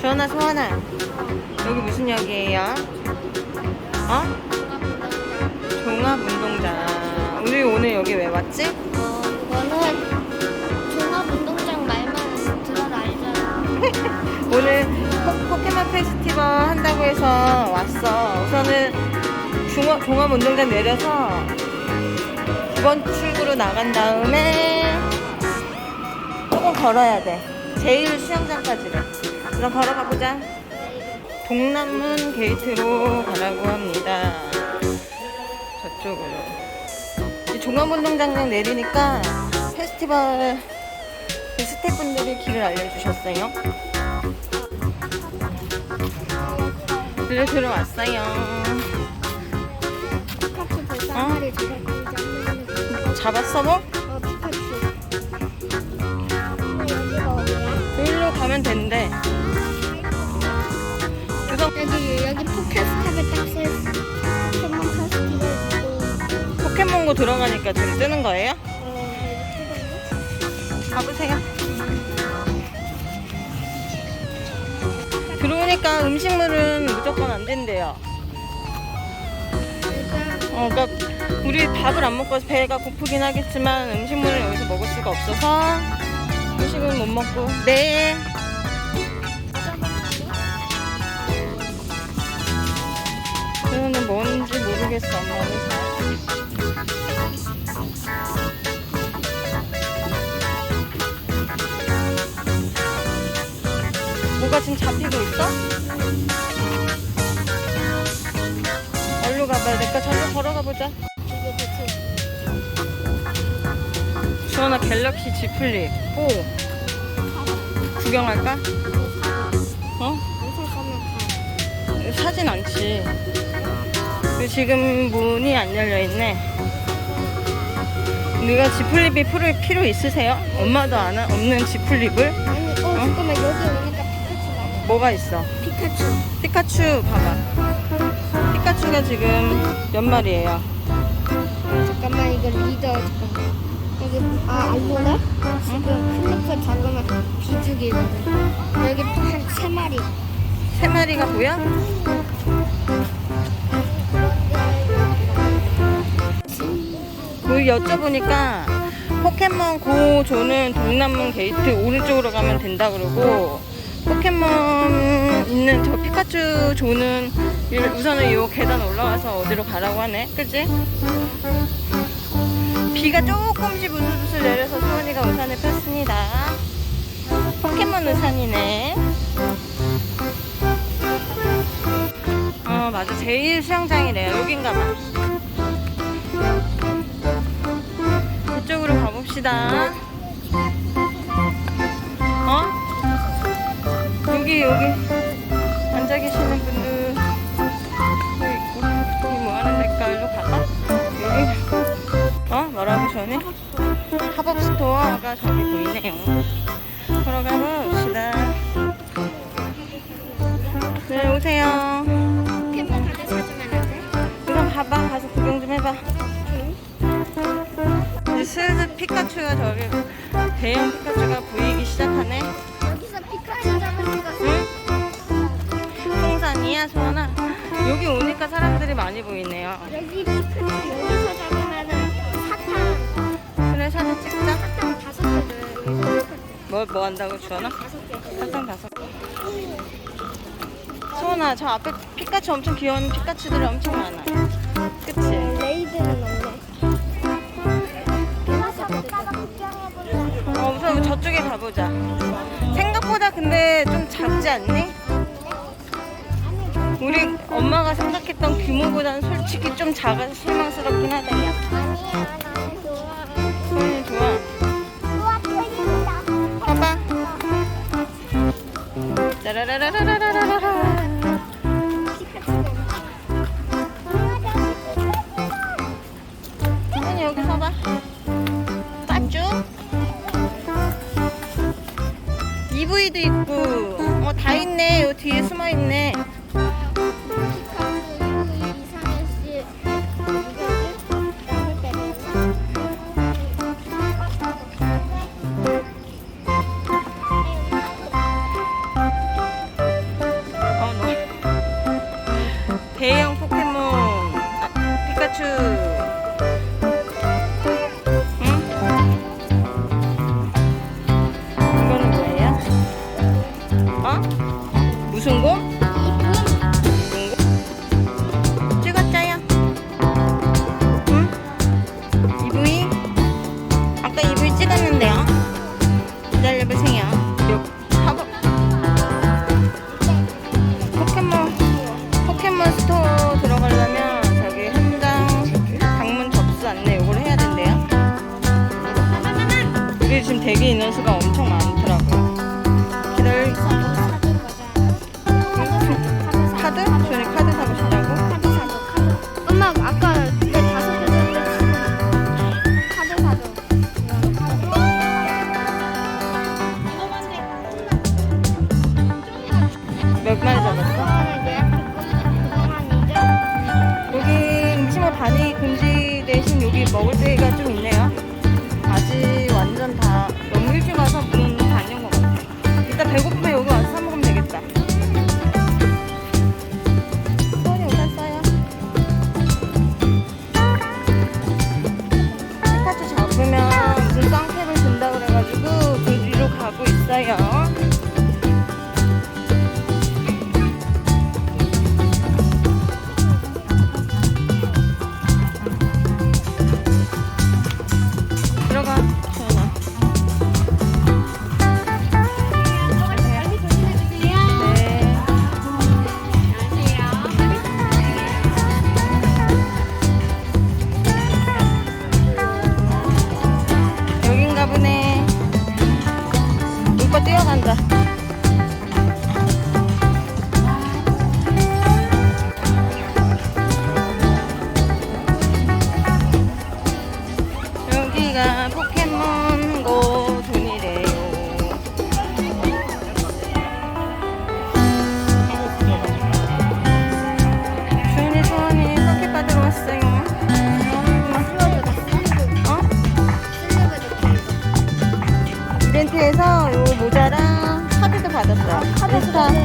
주원아 소원아 여기 무슨 역이에요? 어? 종합운동장 우리 오늘 여기 왜 왔지? 어, 이거는 종합운동장 말만 들어도 알잖아. 오늘 포, 포켓몬 페스티벌 한다고 해서 왔어 우선은 중어, 종합운동장 내려서 9번 출구로 나간 다음에 조금 걸어야 돼 제일 수영장까지를 그럼 걸어 가 보자 동남문 게이트로 가라고 합니다 저쪽으로 이 종합운동장 내리니까 페스티벌 그 스태프분들이 길을 알려주셨어요 길을 들어왔어요 피카츄 벌써 어? 한 마리 잡았는지 잡았어 뭐? 어, 피카츄. 여기가 어디야? 여기로 가면 된대 여기, 여기 포켓스탑에 딱 쓸, 포켓몬 페스티벌 있고, 포켓몬고 들어가니까 지금 뜨는 거예요? 어? 가보세요. 들어오니까 음식물은 무조건 안 된대요. 어, 그러니까 우리 밥을 안 먹고 배가 고프긴 하겠지만 음식물을 여기서 먹을 수가 없어서 음식은 못 먹고. 네 모르겠어 엄마는 잘 뭐가 지금 잡히고 있어? 어디로 가봐야 될까? 저로 걸어가 보자 이게 대체 주원아 갤럭시 G 플립 4 구경할까? 어? 사진 않지 그리고 지금 문이 안 열려 있네 누가 G 플립이 필요, 필요 있으세요? 엄마도 안, 하- 없는 G 플립을? 아니, 어, 잠깐만, 여기 오니까 피카츄가. 뭐가 있어? 피카츄. 피카츄 봐봐 피카츄가 지금 몇 마리예요? 잠깐만, 이거 리더, 잠깐만. 여기, 아, 알로라? 지금 클리커 작으면 비둘기거든. 여기 한 세 마리. 세 마리가 보여? 여쭤보니까 포켓몬 고 조는 동남문 게이트 오른쪽으로 가면 된다 그러고 포켓몬 있는 저 피카츄 조는 이- 우선은 요 계단 올라와서 어디로 가라고 하네. 그치? 비가 조금씩 우슬우슬 내려서 수원이가 우산을 폈습니다. 포켓몬 우산이네. 어 맞아. 제일 수영장이래요. 여긴가 봐 가봅시다. 어? 여기 여기. 앉아 계시는 분들 또 있고. 여기 뭐 하는 데일까 일로 가봐 여기. 어? 뭐라고 전에? 팝업 스토어가 저기 보이네요. 걸어가 봅시다. 네 오세요 피카츄가 저기 대형 피카츄가 보이기 시작하네 여기서 피카츄 잡으니까 응? 풍산이야 소원아 여기 오니까 사람들이 많이 보이네요 여기 피카츄 여기서 잡으면은 사탕 그래 사진 찍자 사탕 다섯 개 줘요. 뭐, 뭐 한다고 주원아? 다섯 개. 사탕 다섯 개 소원아 저 앞에 피카츄 엄청 귀여운 피카츄들이 엄청 많아 그치? 레이드는 없 우선 저쪽에 가보자. 생각보다 근데 좀 작지 않니? 우리 엄마가 생각했던 규모보다는 솔직히 좀 작아서 실망스럽긴 하다, 야. 좋아. 봐봐. UV도 있고. 어 다 있네. 요 뒤에 숨어 있네. 어, 대형 포켓몬. 아, 피카츄.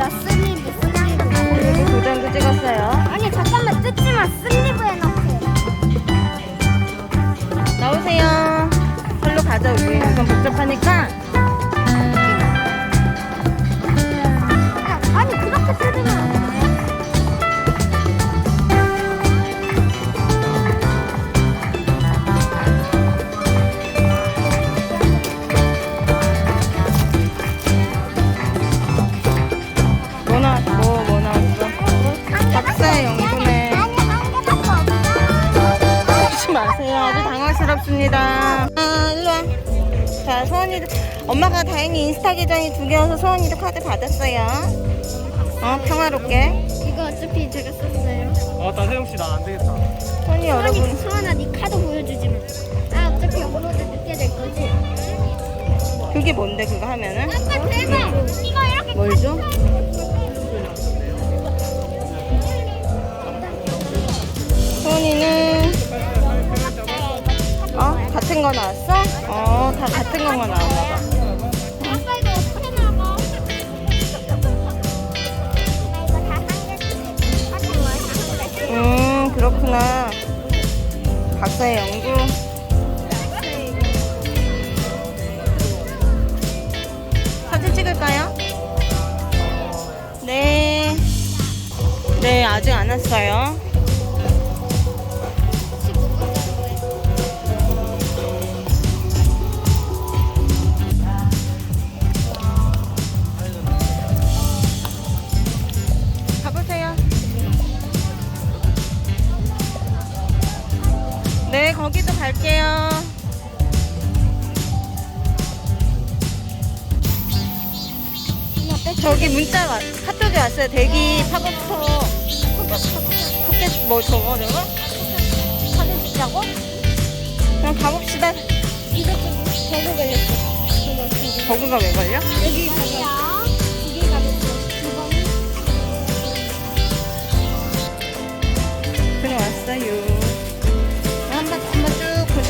나 슬리브. 그리고 도장도 찍었어요. 아니 잠깐만 뜯지 마 슬리브 해놓게. 나오세요. 절로 가자 우리. 이건 복잡하니까. 소원이도, 엄마가 다행히 인스타 계정이 두 개여서 소원이도 카드 받았어요. 어, 평화롭게. 이거 어차피 제가 썼어요. 아나 세영 씨 나 안 되겠다. 소원이 여러분. 소환이 소환아 네 카드 보여주지 마. 아 어차피 업로드 늦게 될 거지. 그게 뭔데, 그거 하면은? 아빠 대박. 이거 이렇게 뭘 줘? 소원이는, 어? 같은 거 나왔어? 어, 다 같은 이거 어떻게 나가? 음, 그렇구나. 박사의 연구. 사진 찍을까요? 네. 네, 아직 안 왔어요. 네, 거기도 갈게요. 저기 문자 왔, 카톡이 왔어요. 대기 팝업스토어. 포켓 뭐 저거 저거? 사진 찍자고? 그럼 가봅시다. 이거 좀 버그 걸렸어. 버그가 왜 걸려? 여기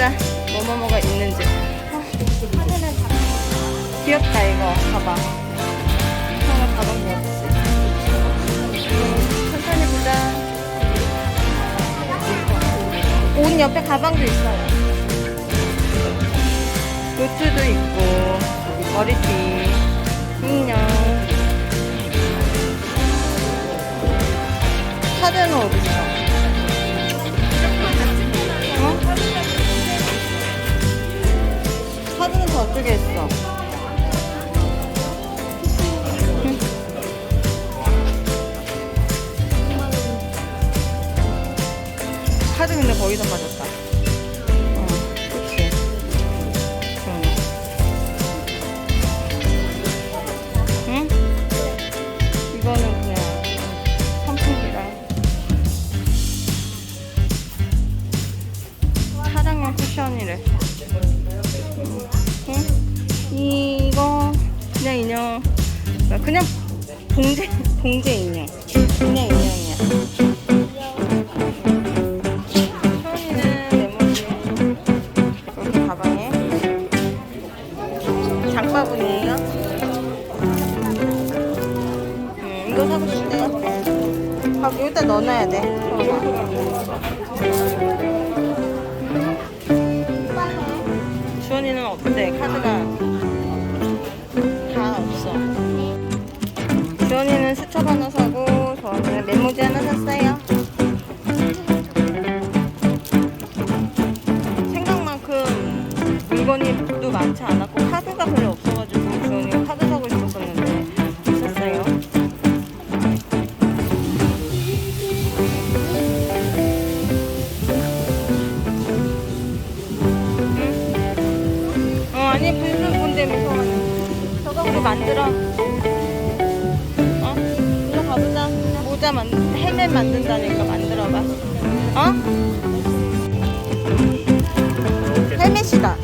진짜 뭐뭐뭐가 있는지. 아, 귀엽다 이거. 봐봐. 하나 가방 뭐 천천히 보자. 옷 옆에 가방도 있어요. 노트도 있고 머리띠 인형 사전은 어딨어. 조금 더 뜨게 했어. 카드 근데 거의 다 빠졌다. 어, 쿠션이래. 그냥 봉제 봉제 인형 그냥 인형이야. 소원이는 메모지 여기 가방에 장바구니에요. 음, 이거 사고 싶대요. 아, 여기다 넣어놔야 돼. 주원이는 어때? 카드가 돈도 많지 않았고 카드가 별로 없어가지고 저는 카드 사고 싶었었는데 있었어요. 어 아니 무슨 본데 무서워. 저거 우리 만들어. 어? 일로 가보자. 모자 만 헬멧 만든다니까 만들어봐. 어? 헬멧이다.